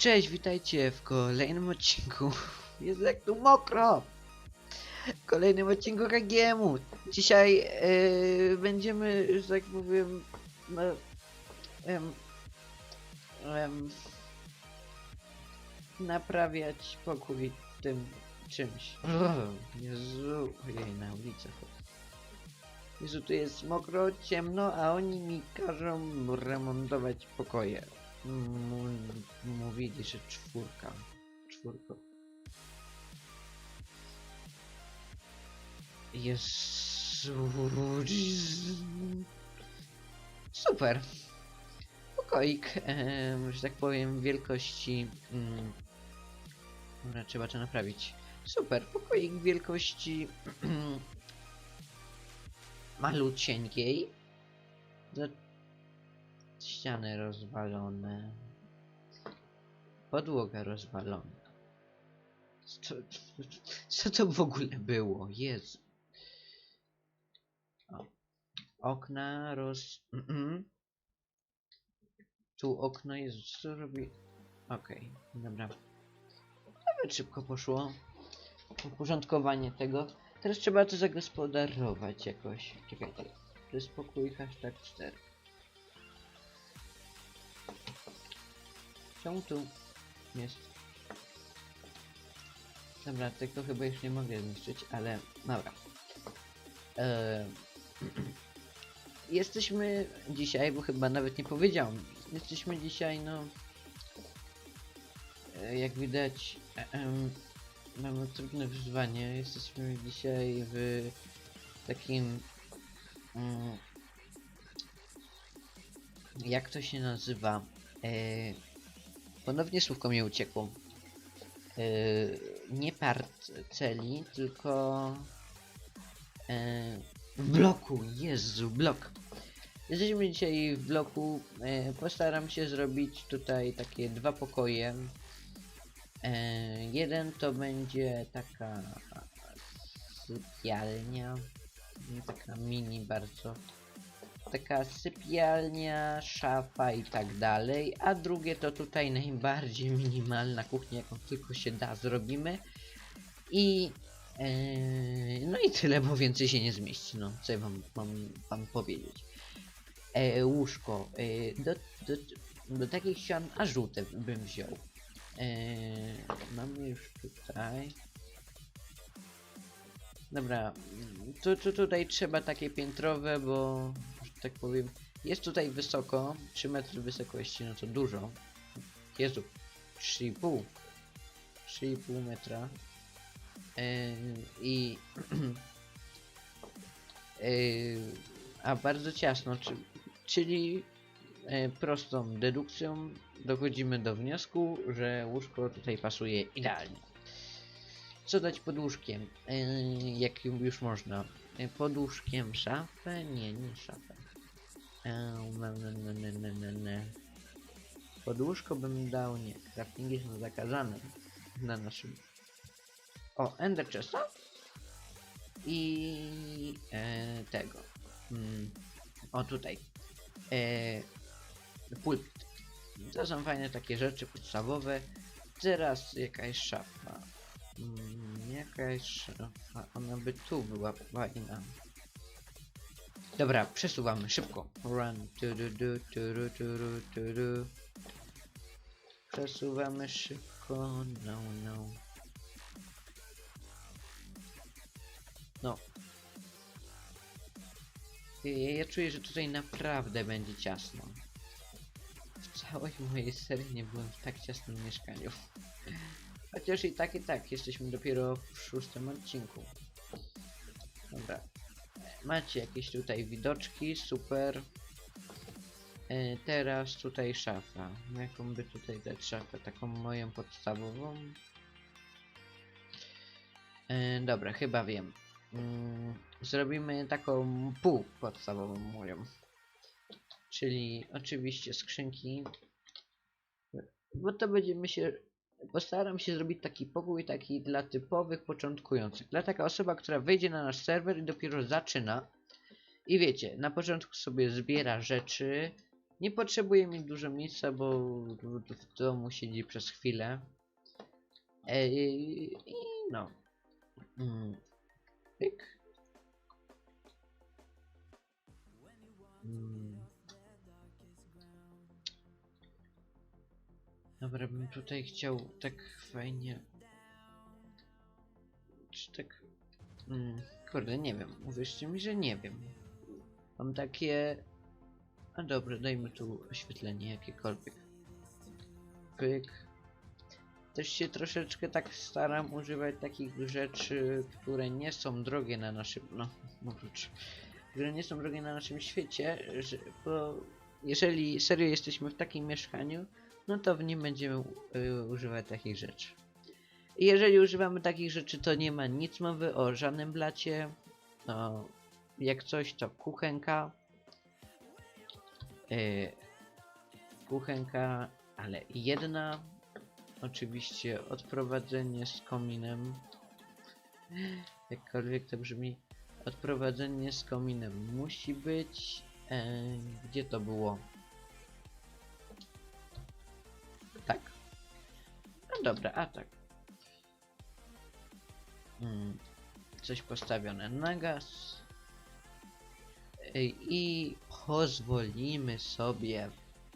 Cześć, witajcie w kolejnym odcinku. Jest jak tu mokro. W kolejnym odcinku HGM-u. Dzisiaj yy, będziemy, że tak powiem, no, em, em, naprawiać pokój tym czymś. Jezu, ojej, na ulicę chodzę. Jezu, tu jest mokro, ciemno, a oni mi każą remontować pokoje. Mówili, że czwórka. Czwórko. Jezu. Super. Pokoik, że tak powiem, wielkości. Mm, dobra, trzeba to naprawić. Super, pokoik wielkości malucieńkiej. Ściany rozwalone. Podłoga rozwalona. Co, co to w ogóle było? Jezu. O. Okna roz... Tu okno jest... Co robi? Okej, dobra. Nawet szybko poszło. Uporządkowanie tego. Teraz trzeba to zagospodarować jakoś. Czekajcie. To jest pokój hashtag 4. Czemu tu jest? Dobra, tego chyba już nie mogę zniszczyć, ale dobra. Eee, jesteśmy dzisiaj, bo chyba nawet nie powiedziałem, jesteśmy dzisiaj, no, e, jak widać, mamy trudne wyzwanie. Jesteśmy dzisiaj w takim, mm, jak to się nazywa? E, Ponownie słówko mi uciekło. Yy, nie parceli, tylko yy, w bloku. Jezu, blok. Jesteśmy dzisiaj w bloku. Yy, postaram się zrobić tutaj takie dwa pokoje. Yy, jeden to będzie taka sypialnia. Taka mini bardzo taka sypialnia, szafa i tak dalej, a drugie to tutaj najbardziej minimalna kuchnia, jaką tylko się da, zrobimy. I e, no i tyle, bo więcej się nie zmieści, no co ja wam wam powiedzieć. E, łóżko, e, do, do, do takich ścian, a żółte bym wziął. E, mamy już tutaj. Dobra, tu, tu tutaj trzeba takie piętrowe, bo tak powiem, jest tutaj wysoko, 3 metry wysokości, no to dużo. Jezu, 3,5 3,5 metra. Yy, I yy, a bardzo ciasno, czy, czyli yy, prostą dedukcją dochodzimy do wniosku, że łóżko tutaj pasuje idealnie. Co dać pod łóżkiem? Jak już można. Pod łóżkiem szafę? Nie, nie szafę. Yy, ne, ne, ne, ne, ne, ne, ne. Pod łóżko bym dał nie. Crafting jest zakazany na naszym. O, Ender Chesta? I e, tego. Mm, o tutaj. E, pulpit. To są fajne takie rzeczy podstawowe. Teraz jakaś szafa. Mm, jakaś szafa. Ona by tu była fajna. Dobra, przesuwamy szybko. Run. Przesuwamy szybko. No, no. No. Ja, ja czuję, że tutaj naprawdę będzie ciasno. W całej mojej serii nie byłem w tak ciasnym mieszkaniu. Chociaż i tak i tak, jesteśmy dopiero w szóstym odcinku. Dobra. Macie jakieś tutaj widoczki, super. E, teraz tutaj szafa. Jaką by tutaj dać szafę? Taką moją podstawową. E, dobra, chyba wiem. Mm, zrobimy taką pół podstawową moją. Czyli oczywiście skrzynki. Bo to będziemy się Postaram się zrobić taki pokój taki dla typowych początkujących. Dla taka osoba, która wejdzie na nasz serwer i dopiero zaczyna. I wiecie, na początku sobie zbiera rzeczy, Nie potrzebuję mieć dużo miejsca, bo w, domu siedzi przez chwilę. Ej, I no. Mm. Pyk. Mm. Dobra, bym tutaj chciał tak fajnie. Czy tak. Mm, kurde, nie wiem. Uwierzcie mi, że nie wiem. Mam takie. A dobra, dajmy tu oświetlenie jakiekolwiek. Pyk. Też się troszeczkę tak staram używać takich rzeczy, które nie są drogie na naszym. No, oprócz. Które nie są drogie na naszym świecie, że, bo jeżeli serio jesteśmy w takim mieszkaniu, no to w nim będziemy y, używać takich rzeczy. I jeżeli używamy takich rzeczy, to nie ma nic mowy o żadnym blacie. Jak coś, to kuchenka. Y, kuchenka, ale jedna. Oczywiście odprowadzenie z kominem. Jakkolwiek to brzmi. Odprowadzenie z kominem musi być. E, gdzie to było? Dobra, a tak. Mm, coś postawione na gaz. I pozwolimy sobie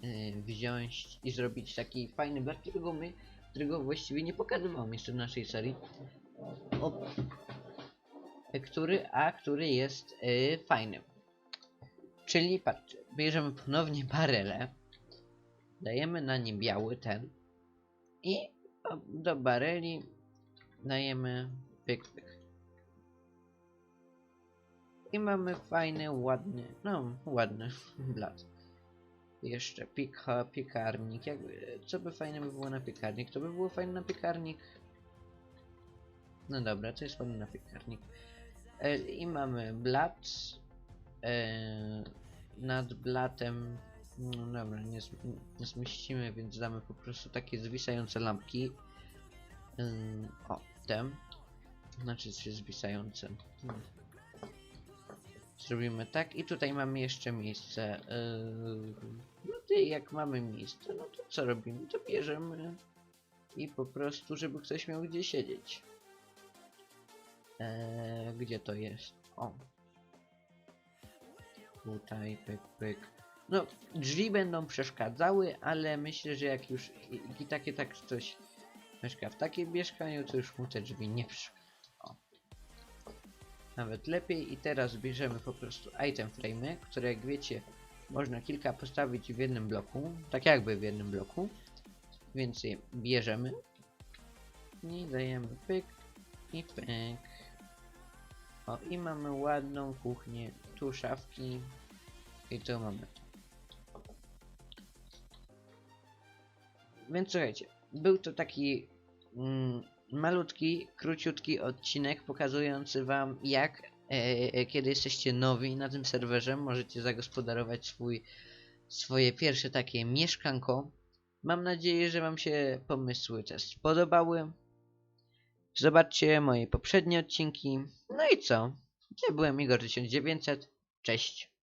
y, wziąć i zrobić taki fajny blat, którego my, którego właściwie nie pokazywałem jeszcze w naszej serii. O, y, który, a który jest y, fajny. Czyli patrzcie, bierzemy ponownie barele, dajemy na nie biały ten i do bareli dajemy pyk pyk. I mamy fajny, ładny, no ładny blat. Jeszcze pika, piekarnik. Jakby, co by fajne by było na piekarnik? To by było fajne na piekarnik. No dobra, to jest fajne na piekarnik. E, I mamy blat. E, nad blatem. No dobra, nie, nie zmieścimy, więc damy po prostu takie zwisające lampki. Ym, o, te. Znaczy się zwisające. Hmm. Zrobimy tak i tutaj mamy jeszcze miejsce. Yy, no jak mamy miejsce, no to co robimy? To bierzemy i po prostu, żeby ktoś miał gdzie siedzieć. Eee, gdzie to jest? O. Tutaj, pyk, pyk. No, drzwi będą przeszkadzały, ale myślę, że jak już i, i takie tak coś mieszka w takim mieszkaniu, to już mu te drzwi nie przeszkadzają. Nawet lepiej i teraz bierzemy po prostu item frame'y, które jak wiecie można kilka postawić w jednym bloku, tak jakby w jednym bloku, więc je bierzemy i dajemy pyk i pyk. O i mamy ładną kuchnię, tu szafki i tu mamy Więc słuchajcie, był to taki mm, malutki, króciutki odcinek pokazujący wam jak e, kiedy jesteście nowi na tym serwerze możecie zagospodarować swój, swoje pierwsze takie mieszkanko. Mam nadzieję, że wam się pomysły te spodobały. Zobaczcie moje poprzednie odcinki. No i co? Ja byłem Igor 1900. Cześć.